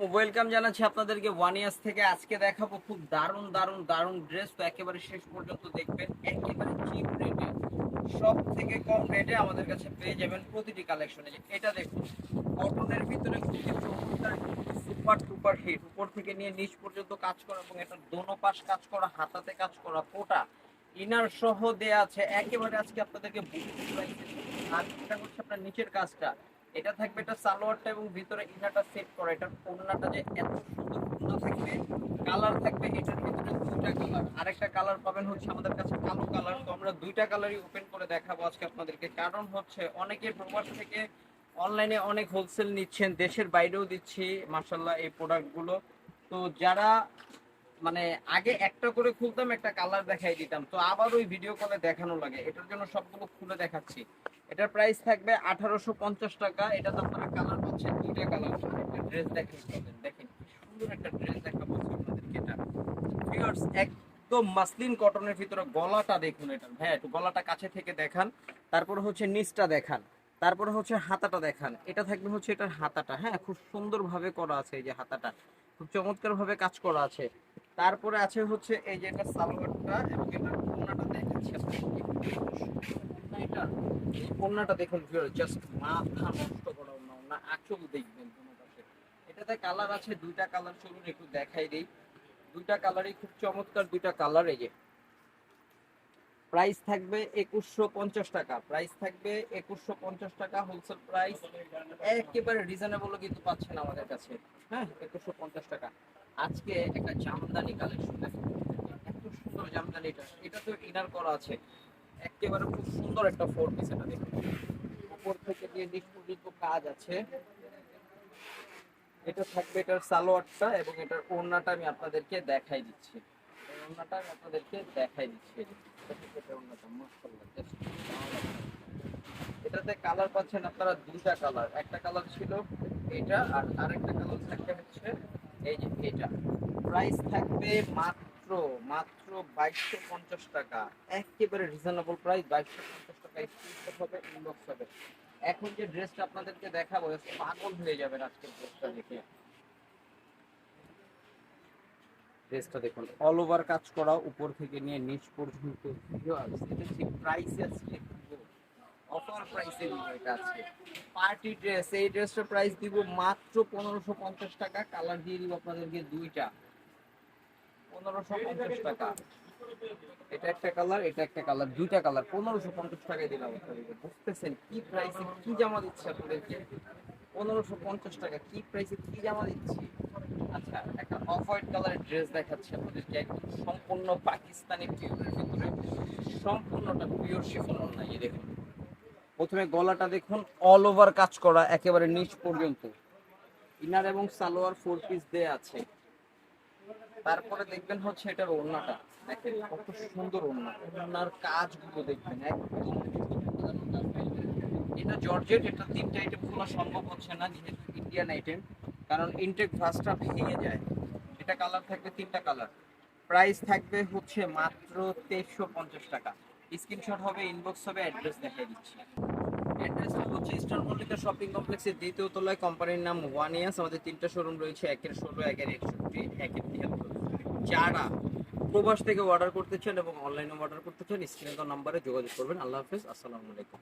Welcome জানাচ্ছি আপনাদেরকে one years থেকে। আজকে দেখাবো খুব দারুণ দারুণ দারুণ ড্রেস তো একেবারে শেষ পর্যন্ত দেখবেন। একেবারে চিপ রেটে সব থেকে কম রেটে আমাদের কাছে পেয়ে যাবেন প্রতিটি কালেকশনে এটা দেখুন কটনের ভিতরে সুপার সুপার হিট উপর থেকে নিয়ে নিচ পর্যন্ত কাজ করা এবং এটা দোনো পাশ কাজ করা, হাতাতে কাজ করা কোটা ইনার সহ দেয়া আছে। একেবারে আজকে আপনাদেরকে বুঝতে চাইছি আর এটা হচ্ছে আপনার নিচের কাজটা। এটা থাকবে এটা সালোয়ারটা এবং ভিতরে ইনারটা সেট করা, এটার ওড়নাটা যে এত সুন্দর সুন্দর থাকবে। কালার থাকবে, এটার ভিতরে দুইটা কালার। আরেকটা কালার পাবেন হচ্ছে আমাদের কাছে কালো কালার। তো আমরা দুইটা কালারই ওপেন করে দেখাবো আজকে আপনাদেরকে। কারণ হচ্ছে অনেকে প্রবাস থেকে অনলাইনে অনেক হোলসেল নিচ্ছেন, দেশের বাইরেও দিচ্ছি মার্শাল্লাহ এই প্রোডাক্টগুলো তো যারা মানে আগে একটা করে খুলতাম একটা কালার দেখাই দিতাম। তো আবার ওই ভিডিও কলে দেখানো লাগে। এটার জন্য সবগুলো খুলে দেখাচ্ছি। এটার প্রাইস থাকবে আঠারোশো পঞ্চাশ টাকা। এটা তো আপনারা কালার পাচ্ছেন দুইটা কালার একটা ড্রেস দেখেন দেখেন সুন্দর একটা ড্রেস দেখাবো আপনাদেরকে এটা। Viewers, একদম মাসলিন কটনের ভিতরে গলাটা দেখুন এটা। হ্যাঁ একটু গলাটা কাছে থেকে দেখান। তারপর হচ্ছে নিচটা দেখান। তারপরে হচ্ছে হাতাটা দেখান। এটা থাকবে হচ্ছে এটার হাতাটা। হ্যাঁ খুব সুন্দরভাবে করা আছে এই যে হাতাটা। খুব চমৎকার ভাবে কাজ করা আছে। তারপরে আছে হচ্ছে এই যে এটা সালোয়ারটা এবং এটা ওড়নাটা দেখাচ্ছি। এটা। এই ওড়নাটা দেখুন জাস্ট মাথা নষ্ট করা ওড়না আঁচল দেখবেন কোনো এটাতে কালার আছে, দুইটা কালার, চলুন একটু দেখাই দেই। দুইটা কালারই খুব চমৎকার, দুইটা কালার, এই যে। প্রাইস থাকবে একুশশো পঞ্চাশ টাকা। প্রাইস থাকবে একুশশো পঞ্চাশ টাকা হোলসেল প্রাইস একেবারে রিজনেবল কিন্তু পাচ্ছেন আমাদের কাছে। হ্যাঁ একুশশো পঞ্চাশ টাকা। আজকে একটা জামদানি কালেকশন এত সুন্দর জামদানিটা এটা। তো ইনার করা আছে। একেবারে খুব সুন্দর একটা ফোর পিস এটা দেখুন। উপর থেকে দিয়ে নিচ পর্যন্ত কাজ আছে। এটা থাকবে এটার সালোয়ারটা এবং এটার ওড়নাটা আমি আপনাদেরকে দেখাই দিচ্ছি। ওড়নাটা আমি আপনাদেরকে দেখাই দিচ্ছি। এটা ওড়নাটা। এটাতে কালার পাচ্ছেন আপনারা দুটা কালার একটা কালার ছিল এটা আর আরেকটা কালার থাকবে হচ্ছে এই যে এটা। প্রাইস থাকবে মাত্র মাত্র বাইশশো পঞ্চাশ টাকা। একেবারে রিজনেবল প্রাইস বাইশশো পঞ্চাশ টাকা স্ক্রিনশট হবে ইনবক্স হবে। এখন যে ড্রেসটা আপনাদেরকে দেখাবো পাগল হয়ে যাবেন আজকের ড্রেসটা দেখে। ড্রেসটা দেখুন অল ওভার কাজ করা, উপর থেকে নিয়ে নিচ পর্যন্ত। এটা ঠিক প্রাইসে আজকে অফার প্রাইসে দিব এটা পার্টি ড্রেস এই ড্রেসটার প্রাইস দিব মাত্র পনেরোশো পঞ্চাশ টাকা কালার দিয়ে দিব আপনাদেরকে দুইটা। পনেরোশো পঞ্চাশ টাকা। এটা একটা কালার এটা একটা কালার দুইটা কালার পনেরোশো পঞ্চাশ টাকায় দিলাম আপনাদেরকে। বুঝতেছেন কি প্রাইসে কি জামা দিচ্ছে আপনাদেরকে? পনেরোশো পঞ্চাশ টাকা, কি প্রাইসে কি জামা দিচ্ছি? আচ্ছা একটা অফ হোয়াইট কালারের ড্রেস দেখাচ্ছি আপনাদেরকে একদম সম্পূর্ণ পাকিস্তানি পিওরের ভিতরে। সম্পূর্ণটা পিওর শিফন না দেখুন। প্রথমে গলাটা দেখুন অল ওভার কাজ করা, একেবারে নিচ পর্যন্ত। ইনার এবং সালোয়ার ফোর পিস দেয়া আছে। তারপরে দেখবেন হচ্ছে এটার ওড়নাটা। দেখেন কত সুন্দর ওড়না। ওড়নার কাজগুলো দেখবেন, একদম এটা জর্জেট, এটা তিনটা আইটেম খোলা সম্ভব হচ্ছে না, যেহেতু ইন্ডিয়ান আইটেম কারণ ইনটেক ভাসটা ভেঙে যায়। এটা কালার থাকবে তিনটা কালার প্রাইস থাকবে হচ্ছে মাত্র তেইশশো পঞ্চাশ টাকা। স্ক্রিনশট হবে ইনবক্স হবে অ্যাড্রেস দেখিয়ে দিচ্ছি। অ্যাড্রেস হচ্ছে ইস্টার্ন মল্লিকা শপিং কমপ্লেক্সের দ্বিতীয় তলায় কোম্পানির নাম ওয়ান ইয়ার্স আমাদের তিনটা শোরুম রয়েছে, একের ষোলো, একের একষট্টি, একের তিয়াত্তর। যারা প্রবাস থেকে অর্ডার করতে চান এবং অনলাইনে অর্ডার করতে চান, স্ক্রিনে তো নাম্বারে যোগাযোগ করবেন। আল্লাহ হাফেজ, আসসালামু আলাইকুম।